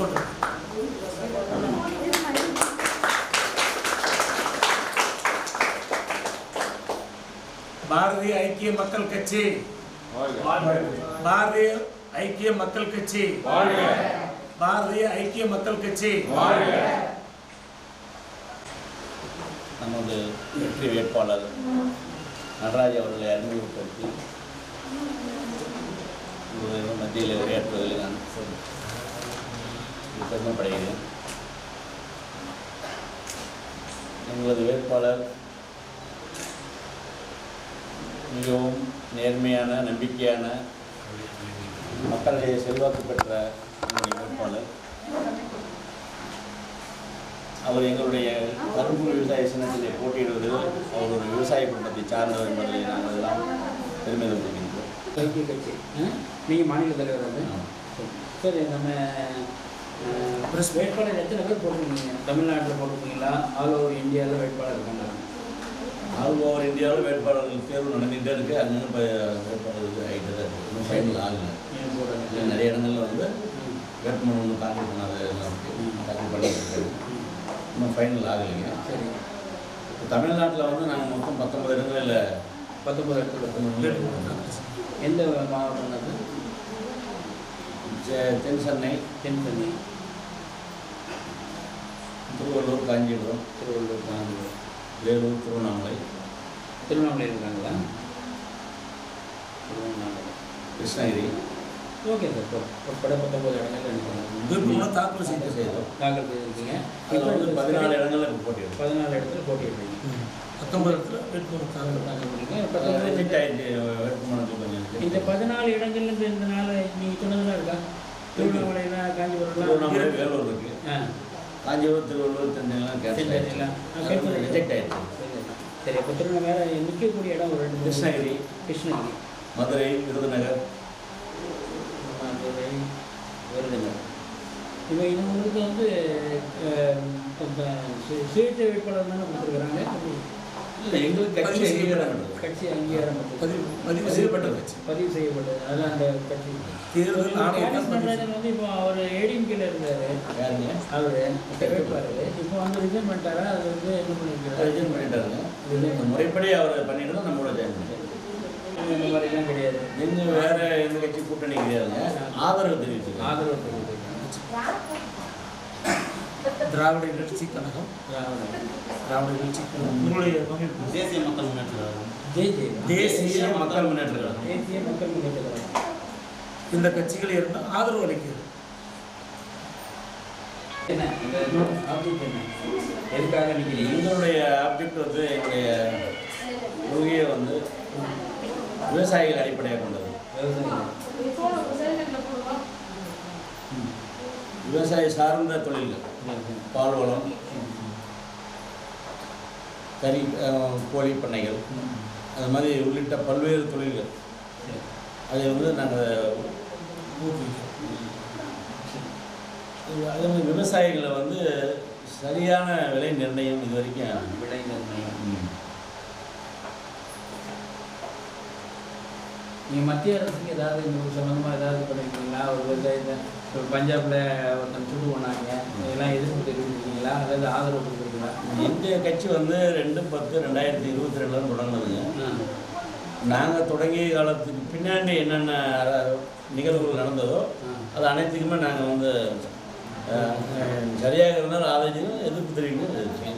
போட்டு பாரதிய ஐக்கிய மக்கள் கட்சி. பாரதிய ஐக்கிய மக்கள் கட்சி. பாரதிய ஐக்கிய மக்கள் கட்சி. நமது வெற்றி வேட்பாளர் நடராஜ் அவர்களை அறிமுகப்படுத்தி மத்தியில் உரையாற்றுவதில் பெருமைப்படுகிறேன் எங்களது வேட்பாளர் மிகவும் நேர்மையான நம்பிக்கையான மக்களுடைய செல்வாக்கு பெற்ற எங்களுடைய வேட்பாளர். அவர் எங்களுடைய கரும்பு விவசாய சின்னத்திலே போட்டியிடுவது அவர் ஒரு விவசாய குடும்பத்தை சார்ந்தவர் என்பதை நாங்கள் எல்லாம் பெருமிதம் கொள்கின்றோம். கட்சி நீங்கள் மாநில தலைவர் வந்து சரி நம்ம ப்ரெஸ் வேட்பாளர் எத்தனை பேர் போட்டிருக்கீங்க தமிழ்நாட்டில் போட்டிருக்கீங்களா? ஆல் ஓவர் இந்தியாவில் வேட்பாளர் இருக்காங்க ஆல் ஓவர் இந்தியாவில் வேட்பாளர்கள் தேர்வு நடந்துகிட்டே இருக்கு. அங்கே இப்போ வேட்பாளர்கள் ஆகிட்டு தான் இருக்கு. இன்னும் ஃபைனல் ஆகலை. நிறைய இடங்கள்ல வந்து வேட்புமனு ஒன்று தாக்கல் பண்ணாத. தாக்கல் பண்ணிட்டு இன்னும் ஃபைனல் ஆகலைங்க. சரி. இப்போ தமிழ்நாட்டில் வந்து நாங்கள் மொத்தம் பத்தொன்பது இடங்களில் பத்தொம்பது இடத்துல எந்த மாவட்டம் தென் சென்னை தென் சென்னை திருவள்ளூர் காஞ்சிபுரம் திருவள்ளூர் காஞ்சிபுரம் வேலூர் திருவண்ணாமலை. திருவண்ணாமலை இருக்காங்களா? திருவண்ணாமலை. கிருஷ்ணகிரி. ஓகே சார் உட்பட பத்தொம்பது இடங்கள் விருப்பம்னா தாக்கல் செய்து செய்தோம். தாக்கல் செய்திருக்கீங்க. அதில் வந்து பதினாலு இடங்கள்ல போட்டியிடும் பதினாலு இடத்துல போட்டியிடுறீங்க. பத்தொன்பது இடத்துல வேட்புமனு தாக்கல் தாக்கல் பத்தொம்பது கொஞ்சம் இந்த பதினாலு இடங்கள்ல இந்த நாள் நீங்கள் சொன்னதெல்லாம் இருக்கா? திருவண்ணாமலைனா காஞ்சிபுரம்லாம் திருவண்ணாமலை வேலூர் இருக்கு. ஆ. காஞ்சிபுரம் திருவள்ளூர் சென்னைலாம். ஆயிடுச்சு ரிஜெக்ட் ஆயிடுச்சு. சரி. திருவண்ணாமலை வேற நிற்கக்கூடிய இடம் ஒரு ரெண்டு. கிருஷ்ணகிரி. கிருஷ்ணகிரி. மதுரை விருதுநகர். மதுரை விருதுநகர். இப்போ இவங்களுக்கு வந்து இப்ப சுயேட்சை வேட்பாளர் தானே கொடுத்துருக்குறாங்க? இல்லை எங்களுக்கு கட்சி அங்கீகாரம். கட்சி அங்கீகாரம். பதிவு பதிவு செய்யப்பட்டது. பதிவு செய்யப்பட்டது. அதான் அந்த கட்சி. தேர்தல் வந்து இப்போ அவர் யாருங்க அவரு. இப்போ வந்து ரிசைன் பண்ணிட்டாரா? அது வந்து என்ன பண்ணிருக்காரு? ரிஜெக்ட் பண்ணிட்டாருங்க. முறைப்படி அவர் பண்ணிட்டு தான் நம்மளோட ஜாயின் இந்த மாதிரிலாம் கிடையாது. நீங்கள் வேற எந்த கட்சி கூட்டணி கிடையாதுங்க. ஆதரவு தெரிவிச்சுங்க ஆதரவு தெரிவித்திருக்காங்க திராவிட எழுச்சி கழகம். திராவிட எழுச்சி கழகம். உங்களுடைய அமைப்பு தேசிய மக்கள் முன்னேற்ற கழகம். தேசிய மக்கள் முன்னேற்ற கழகம். தேசிய மக்கள் முன்னேற்ற கழகம். இந்த கட்சிகள் இருந்தால் ஆதரவு அளிக்கிறது. எதுக்காக நிற்கிறீங்க எங்களுடைய ஆப்ஜெக்ட் வந்து எங்களுடைய கொள்கையை வந்து விவசாயிகள் அடிப்படையாக கொண்டது. விவசாயம் விவசாய சார்ந்த தொழில்கள் பால்வளம் கறி கோழி பண்ணைகள் அது மாதிரி உள்ளிட்ட பல்வேறு தொழில்கள். அதை வந்து நாங்கள் அதே மாதிரி விவசாயிகளை வந்து சரியான விலை நிர்ணயம் இது வரைக்கும் விலை நிர்ணயம். நீங்கள் மத்திய அரசுக்கு ஏதாவது இந்த சம்மந்தமாக ஏதாவது பண்ணியிருக்கீங்களா ஒரு விவசாயத்தை இப்போ பஞ்சாபில் ஒருத்தன் சுட்டு போனாங்க. இதெல்லாம் எதிர்ப்பு தெரிவிச்சிருக்கீங்களா? அதாவது ஆதரவு கொடுக்குறீங்களா? எங்க கட்சி வந்து ரெண்டு பத்து ரெண்டாயிரத்தி இருபத்தி ரெண்டுல தொடங்கினதுங்க நாங்கள் தொடங்கிய காலத்துக்கு பின்னாடி என்னென்ன நிகழ்வுகள் நடந்ததோ அது அனைத்துக்குமே நாங்கள் வந்து சரியாக இருந்தாலும் ஆதரிச்சுக்கணும் எதிர்ப்பு தெரிவிக்கணும் எதிர்ப்பு.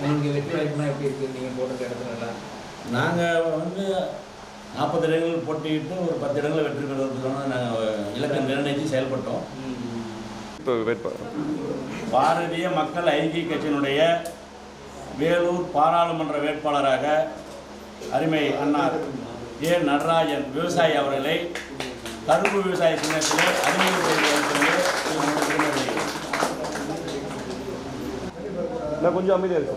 உங்களுக்கு வெற்றி வாய்ப்புலாம் எப்படி இருக்குது நீங்கள் போட்டிருக்க இடத்துலலாம் நாங்கள் வந்து நாற்பது இடங்கள் போட்டியிட்டு ஒரு பத்து இடங்களை வெற்றி பெறுவதற்கான நாங்கள் இலக்கை நிர்ணயித்து செயல்பட்டோம். இப்போ பாரதிய மக்கள் ஐக்கிய கட்சியினுடைய வேலூர் பாராளுமன்ற வேட்பாளராக அருமை அண்ணார் ஏ நடராஜன் விவசாயி அவர்களை கரும்பு விவசாய பெருமை நான் கொஞ்சம் அமைதியாக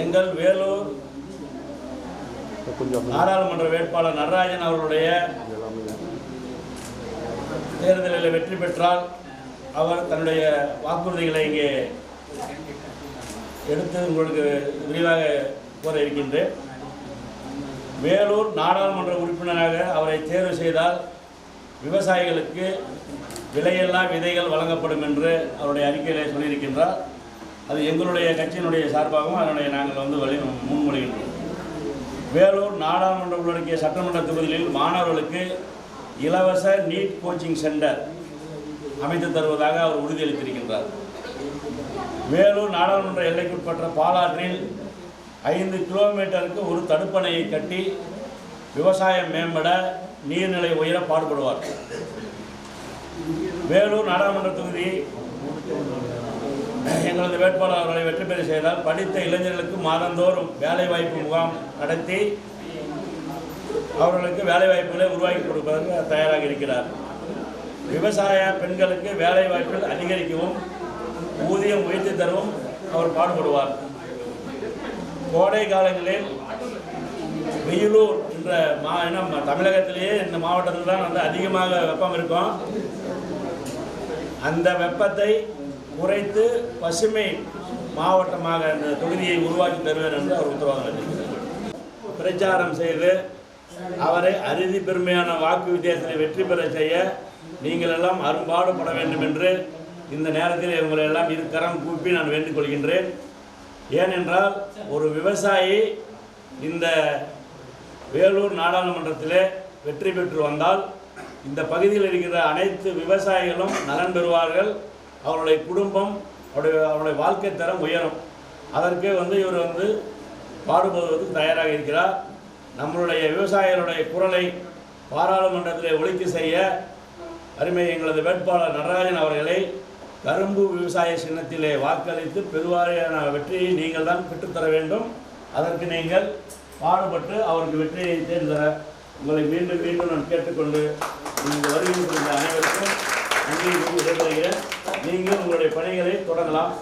எங்கள் வேலூர் நாடாளுமன்ற வேட்பாளர் நடராஜன் அவர்களுடைய. தேர்தலில் வெற்றி பெற்றால் அவர் தன்னுடைய வாக்குறுதிகளை இங்கே எடுத்து உங்களுக்கு விரிவாக கூற இருக்கின்றேன். வேலூர் நாடாளுமன்ற உறுப்பினராக அவரை தேர்வு செய்தால் விவசாயிகளுக்கு விலையெல்லாம் விதைகள் வழங்கப்படும் என்று அவருடைய அறிக்கையிலே சொல்லியிருக்கின்றார். அது எங்களுடைய கட்சியினுடைய சார்பாகவும் அதனுடைய நாங்கள் வந்து வழி முன்மொழிகின்றோம். வேலூர் நாடாளுமன்ற உள்ளடக்கிய சட்டமன்ற தொகுதிகளில் மாணவர்களுக்கு இலவச நீட் கோச்சிங் சென்டர் அமைத்து தருவதாக அவர் உறுதியளித்திருக்கின்றார். வேலூர் நாடாளுமன்ற எல்லைக்குட்பட்ட பாலாற்றில் ஐந்து கிலோமீட்டருக்கு ஒரு தடுப்பணையை கட்டி விவசாயம் மேம்பட நீர்நிலை உயர பாடுபடுவார். வேலூர் நாடாளுமன்ற தொகுதி எங்களது வேட்பாளர் அவர்களை வெற்றி பெற செய்தால் படித்த இளைஞர்களுக்கு மாதந்தோறும் வேலைவாய்ப்பு முகாம் நடத்தி அவர்களுக்கு வேலைவாய்ப்புகளை உருவாக்கி கொடுப்பதற்கு தயாராக இருக்கிறார். விவசாய பெண்களுக்கு வேலைவாய்ப்பில் அதிகரிக்கவும் ஊதியம் உயர்த்தி தரவும் அவர் பாடுபடுவார். கோடை காலங்களில் வெயிலூர் என்ற மா என்ன தமிழகத்திலேயே இந்த மாவட்டத்தில் தான் வந்து அதிகமாக வெப்பம் இருக்கும். அந்த வெப்பத்தை குறைத்து பசுமை மாவட்டமாக இந்த தொகுதியை உருவாக்கி தருவேன் என்று அவர் உத்தரவாதம் பிரச்சாரம் செய்து அவரை அறுதி பெருமையான வாக்கு வித்தியாசத்தை வெற்றி பெற செய்ய நீங்கள் எல்லாம் அரும்பாடுபட வேண்டும் என்று இந்த நேரத்தில் உங்களை எல்லாம் இருக்கரம் கூப்பி நான் வேண்டிக் கொள்கின்றேன். ஏனென்றால் ஒரு விவசாயி இந்த வேலூர் நாடாளுமன்றத்திலே வெற்றி பெற்று வந்தால் இந்த பகுதியில் இருக்கிற அனைத்து விவசாயிகளும் நலன் பெறுவார்கள். அவருடைய குடும்பம் அவருடைய அவருடைய வாழ்க்கை தரம் உயரும். அதற்கு வந்து இவர் வந்து பாடுபடுவதற்கு தயாராக இருக்கிறார். நம்மளுடைய விவசாயிகளுடைய குரலை பாராளுமன்றத்திலே ஒழிக்க செய்ய அருமை எங்களது வேட்பாளர் நடராஜன் அவர்களை கரும்பு விவசாய சின்னத்திலே வாக்களித்து பெருவாரியான வெற்றியை நீங்கள் தான் பெற்றுத்தர வேண்டும். அதற்கு நீங்கள் பாடுபட்டு அவருக்கு வெற்றியை தேர்ந்தர உங்களை மீண்டும் மீண்டும் நான் கேட்டுக்கொண்டு நீங்கள் வருகின்ற அனைவருக்கும் நன்றியை கூறி நீங்கள் உங்களுடைய பணிகளை தொடங்கலாம்.